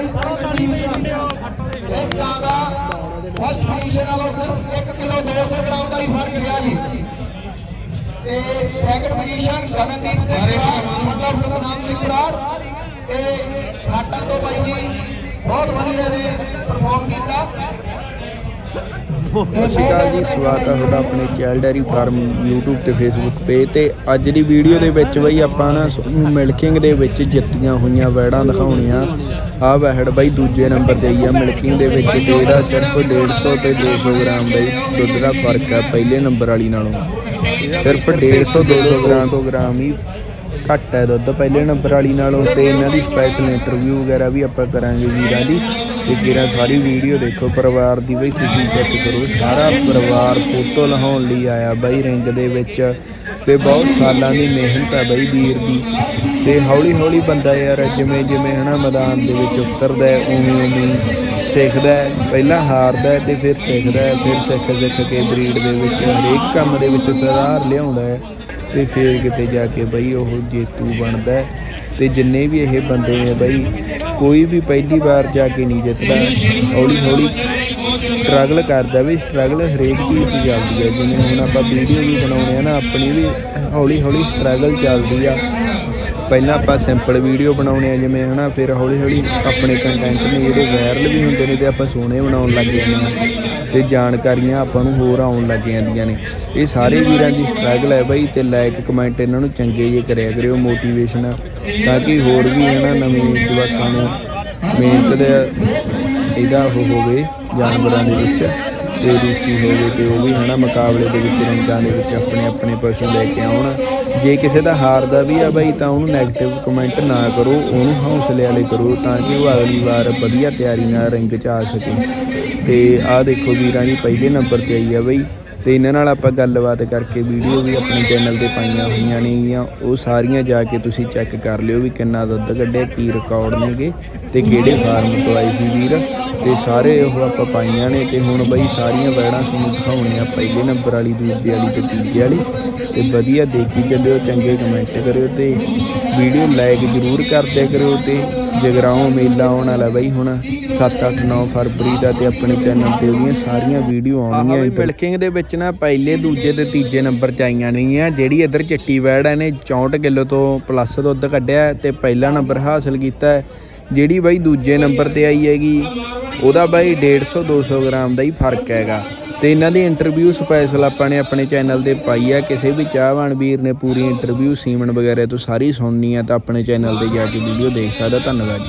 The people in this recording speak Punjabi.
ਦੀ ਸੈਕੰਡ ਪੋਜੀਸ਼ਨ ਇਸ ਕਾਂ ਦਾ ਫਸਟ ਪੋਜੀਸ਼ਨ ਨਾਲੋਂ ਸਿਰਫ। 1 ਕਿਲੋ 200 ਗ੍ਰਾਮ ਦਾ ਹੀ ਫ਼ਰਕ ਰਿਹਾ ਜੀ। ਤੇ ਸੈਕੰਡ ਪੋਜੀਸ਼ਨ ਗਗਨਦੀਪ ਸਿੰਘ ਮਤਲਬ ਸਤਨਾਮ ਸਿੰਘ ਬਰਾੜ ਤੇ ਘਾਟਾ ਤੋਂ ਬਾਈ ਜੀ ਬਹੁਤ ਵਧੀਆ ਨੇ ਪਰਫਾਰਮ ਕੀਤਾ। ਸਤਿ ਸ਼੍ਰੀ ਅਕਾਲ ਜੀ, ਸਵਾਗਤ ਹੈ ਤੁਹਾਡਾ ਆਪਣੇ ਚੈਲ ਡੈਰੀ ਫਾਰਮ YouTube ਤੇ Facebook ਪੇਜ ਤੇ। ਅੱਜ ਦੀ ਵੀਡੀਓ ਦੇ ਵਿੱਚ ਬਈ ਆਪਾਂ ਨਾ ਤੁਹਾਨੂੰ ਮਿਲਕਿੰਗ ਦੇ ਵਿੱਚ ਜਿੱਤੀਆਂ ਹੋਈਆਂ, ਵੈੜਾਂ ਦਿਖਾਉਣੀਆਂ। ਆਹ ਵਹਿੜ ਬਈ ਦੂਜੇ ਨੰਬਰ ਤੇ ਆਈ ਆ। ਮਿਲਕਿੰਗ ਦੇ ਵਿੱਚ ਤੇ ਇਹਦਾ ਸਿਰਫ 150 ਤੇ 200 ਗ੍ਰਾਮ ਬਈ ਦੁੱਧ ਦਾ ਫ਼ਰਕ ਹੈ, ਪਹਿਲੇ ਨੰਬਰ ਵਾਲੀ ਨਾਲੋਂ। ਸਿਰਫ 150 200 ਗ੍ਰਾਮ 100 ਗ੍ਰਾਮ ਹੀ ਘੱਟ ਹੈ ਦੁੱਧ। ਪਹਿਲੇ ਨੰਬਰ ਵਾਲੀ ਨਾਲੋਂ ਤੇ ਇਹਨਾਂ ਦੀ ਸਪੈਸ਼ਲ ਇੰਟਰਵਿਊ ਵਗੈਰਾ ਵੀ ਆਪਾਂ ਕਰਾਂਗੇ ਵੀਰਾਂ ਦੀ। ਤੇ ਜਿਹੜਾ ਸਾਰੀ ਵੀਡੀਓ ਦੇਖੋ, ਪਰਿਵਾਰ ਦੀ ਬਈ ਤੁਸੀਂ ਚੈੱਕ ਕਰੋ। ਸਾਰਾ ਪਰਿਵਾਰ ਫੋਟੋ ਲਹਾਉਣ ਲਈ ਆਇਆ ਬਈ ਰਿੰਗ ਦੇ ਵਿੱਚ। ਤੇ ਬਹੁਤ ਸਾਲਾਂ ਦੀ ਮਿਹਨਤ ਹੈ ਬਈ ਵੀਰ ਦੀ। ਤੇ ਹੌਲੀ ਹੌਲੀ ਬੰਦਾ ਯਾਰ ਜਿਵੇਂ ਜਿਵੇਂ ਹਨਾ ਮੈਦਾਨ ਦੇ ਵਿੱਚ ਉਤਰਦਾ ਉਵੇਂ ਉਵੇਂ ਸਿੱਖਦਾ ਪਹਿਲਾਂ ਹਾਰਦਾ ਹੈ ਤੇ ਫਿਰ ਸਿੱਖਦਾ ਫਿਰ ਸਿੱਖ ਸਿੱਖ ਕੇ ਬਰੀਡ ਦੇ ਵਿੱਚ ਹਰੇਕ ਕੰਮ ਦੇ ਵਿੱਚ ਸੁਧਾਰ ਲਿਆਉਂਦਾ ਤੇ ਫਿਰ ਕਿਤੇ ਜਾ ਕੇ ਬਈ ਉਹ ਜੇਤੂ ਬਣਦਾ ਹੈ। ਤੇ ਜਿੰਨੇ ਵੀ ਇਹ ਬੰਦੇ ਨੇ ਬਈ, ਕੋਈ ਵੀ ਪਹਿਲੀ ਵਾਰ ਜਾ ਕੇ ਨਹੀਂ ਜਿੱਤਦਾ। ਹੌਲੀ ਹੌਲੀ ਸਟਰਗਲ ਕਰਦਾ ਵੀ ਸਟਰਗਲ ਹਰੇਕ ਚੀਜ਼ 'ਚ ਚੱਲਦੀ ਹੈ ਜਿਵੇਂ ਹੁਣ ਆਪਾਂ ਵੀਡੀਓ ਵੀ ਬਣਾਉਣੇ ਆ ਨਾ, ਆਪਣੀ ਵੀ ਹੌਲੀ ਹੌਲੀ ਸਟਰਗਲ ਚੱਲਦੀ ਆ। ਪਹਿਲਾਂ ਆਪਾਂ ਸਿੰਪਲ ਵੀਡੀਓ ਬਣਾਉਣੇ ਆ, ਜਿਵੇਂ ਹਨਾ, ਫਿਰ ਹੌਲੀ ਹੌਲੀ ਆਪਣੇ ਕੰਟੈਂਟ ਨੇ ਜਿਹੜੇ ਵਾਇਰਲ ਵੀ ਹੁੰਦੇ ਨੇ, ਤੇ ਆਪਾਂ ਸੋਹਣੇ ਬਣਾਉਣ ਲੱਗ ਜਾਂਦੇ ਆ। ਤੇ ਜਾਣਕਾਰੀਆਂ ਆਪਾਂ ਨੂੰ ਹੋਰ ਆਉਣ ਲੱਗ ਜਾਂਦੀਆਂ ਨੇ। ਇਹ ਸਾਰੇ ਵੀਰਾਂ ਦੀ ਸਟਰਗਲ ਹੈ ਬਾਈ, ਤੇ ਲਾਈਕ ਕਮੈਂਟ ਇਹਨਾਂ ਨੂੰ ਚੰਗੇ ਜੇ ਕਰਿਆ ਕਰਿਓ ਮੋਟੀਵੇਸ਼ਨ ਤਾਂ ਕਿ ਹੋਰ ਵੀ ਹਨਾ, ਨਵੇਂ ਜਵਾਕਾਂ ਨੂੰ ਮਿਹਨਤ ਦਾ ਇਹਦਾ ਉਹ ਹੋਵੇ, ਜਾਨਵਰਾਂ ਦੇ ਵਿੱਚ। ਤੇ ਰੁਚੀ ਹੋਵੇ ਤੇ ਉਹ ਵੀ ਹਨਾ ਮੁਕਾਬਲੇ ਦੇ ਵਿੱਚ ਰੰਗਾਂ ਦੇ ਵਿੱਚ ਆਪਣੇ ਆਪਣੇ ਪਸ਼ੂ ਲੈ ਕੇ ਆਉਣ। ਜੇ ਕਿਸੇ ਦਾ ਹਾਰਦਾ ਵੀ ਆ ਬਾਈ ਤਾਂ ਉਹਨੂੰ 네ਗੇਟਿਵ ਕਮੈਂਟ ਨਾ ਕਰੋ, ਉਹਨੂੰ ਹੌਸਲੇ ਵਾਲੇ ਕਰੋ ਤਾਂ ਕਿ ਉਹ ਅਗਲੀ ਵਾਰ ਵਧੀਆ ਤਿਆਰੀ ਨਾਲ ਰੰਗ 'ਚ ਆ ਸਕੇ। ਤੇ ਆਹ ਦੇਖੋ ਵੀਰਾਂ ਜੀ, ਪਹਿਲੇ ਨੰਬਰ ਤੇ ਆਈ ਆ ਬਈ। ਤੇ ਇਹਨਾਂ ਨਾਲ ਆਪਾਂ ਗੱਲਬਾਤ ਕਰਕੇ ਵੀਡੀਓ ਵੀ ਆਪਣੇ ਚੈਨਲ ਤੇ ਪਾਈਆਂ ਹੋਈਆਂ ਨੇਗੀਆਂ। ਉਹ ਸਾਰੀਆਂ ਜਾ ਕੇ ਤੁਸੀਂ ਚੈੱਕ ਕਰ ਲਿਓ ਵੀ ਕਿੰਨਾ ਦੁੱਧ ਕੱਢਿਆ, ਕੀ ਰਿਕਾਰਡ ਨੇਗੇ ਤੇ ਕਿਹੜੇ ਫਾਰਮ ਤੋਂ ਆਈ ਸੀ ਵੀਰ। ਤੇ ਸਾਰੇ ਉਹ ਆਪਾਂ ਪਾਈਆਂ ਨੇ ਤੇ ਹੁਣ ਬਈ ਸਾਰੀਆਂ ਵੈੜਾਂ ਤੁਹਾਨੂੰ ਦਿਖਾਉਣੀਆਂ ਪਹਿਲੇ ਨੰਬਰ ਵਾਲੀ, ਦੂਜੇ ਵਾਲੀ ਤੇ ਤੀਜੇ ਵਾਲੀ। ਤੇ ਵਧੀਆ ਦੇਖੀ ਚੱਲਿਓ, ਚੰਗੇ ਕਮੈਂਟ ਕਰਿਓ ਤੇ ਵੀਡੀਓ ਲਾਈਕ ਜ਼ਰੂਰ ਕਰਦਿਆ ਕਰਿਓ ਤੇ ਜਗਰਾਉਂ ਮੇਲਾ ਆਉਣ ਵਾਲਾ ਬਈ ਹੁਣ 7 8 9 ਫਰਵਰੀ ਦਾ ਤੇ ਆਪਣੇ ਚੈਨਲ ਤੇ ਉਹਦੀਆਂ ਸਾਰੀਆਂ ਵੀਡੀਓ ਆਉਣਗੀਆਂ ਬਿਲਕਿੰਗ ਦੇ ਵਿੱਚ ਨਾ ਪਹਿਲੇ ਦੂਜੇ ਤੇ ਤੀਜੇ ਨੰਬਰ ਚ ਆਈਆਂ ਨੇਗੀਆਂ ਜਿਹੜੀ ਇੱਧਰ ਚਿੱਟੀ ਵੈੜ ਹੈ ਨੇ 64 ਕਿਲੋ ਤੋਂ ਪਲੱਸ ਦੁੱਧ ਕੱਢਿਆ ਤੇ ਪਹਿਲਾ ਨੰਬਰ ਹਾਸਲ ਕੀਤਾ ਜਿਹੜੀ ਬਾਈ ਦੂਜੇ ਨੰਬਰ ਤੇ ਆਈ ਹੈਗੀ ਉਹਦਾ ਬਾਈ 150 200 ਗ੍ਰਾਮ ਦਾ ਹੀ ਫ਼ਰਕ ਹੈਗਾ। ਤੇ ਇਹਨਾਂ ਦੀ ਇੰਟਰਵਿਊ ਸਪੈਸ਼ਲ ਆਪਾਂ ਨੇ ਆਪਣੇ ਚੈਨਲ ਤੇ ਪਾਈ ਆ। ਕਿਸੇ ਵੀ ਚਾਹਵਾਨ ਵੀਰ ਨੇ ਪੂਰੀ ਇੰਟਰਵਿਊ ਸੀਮਨ ਵਗੈਰਾ ਤੋਂ ਸਾਰੀ ਸੁਣਨੀ ਆ ਤਾਂ ਆਪਣੇ ਚੈਨਲ ਤੇ ਜਾ ਕੇ ਵੀਡੀਓ ਦੇਖ ਸਕਦਾ। ਧੰਨਵਾਦ ਜੀ।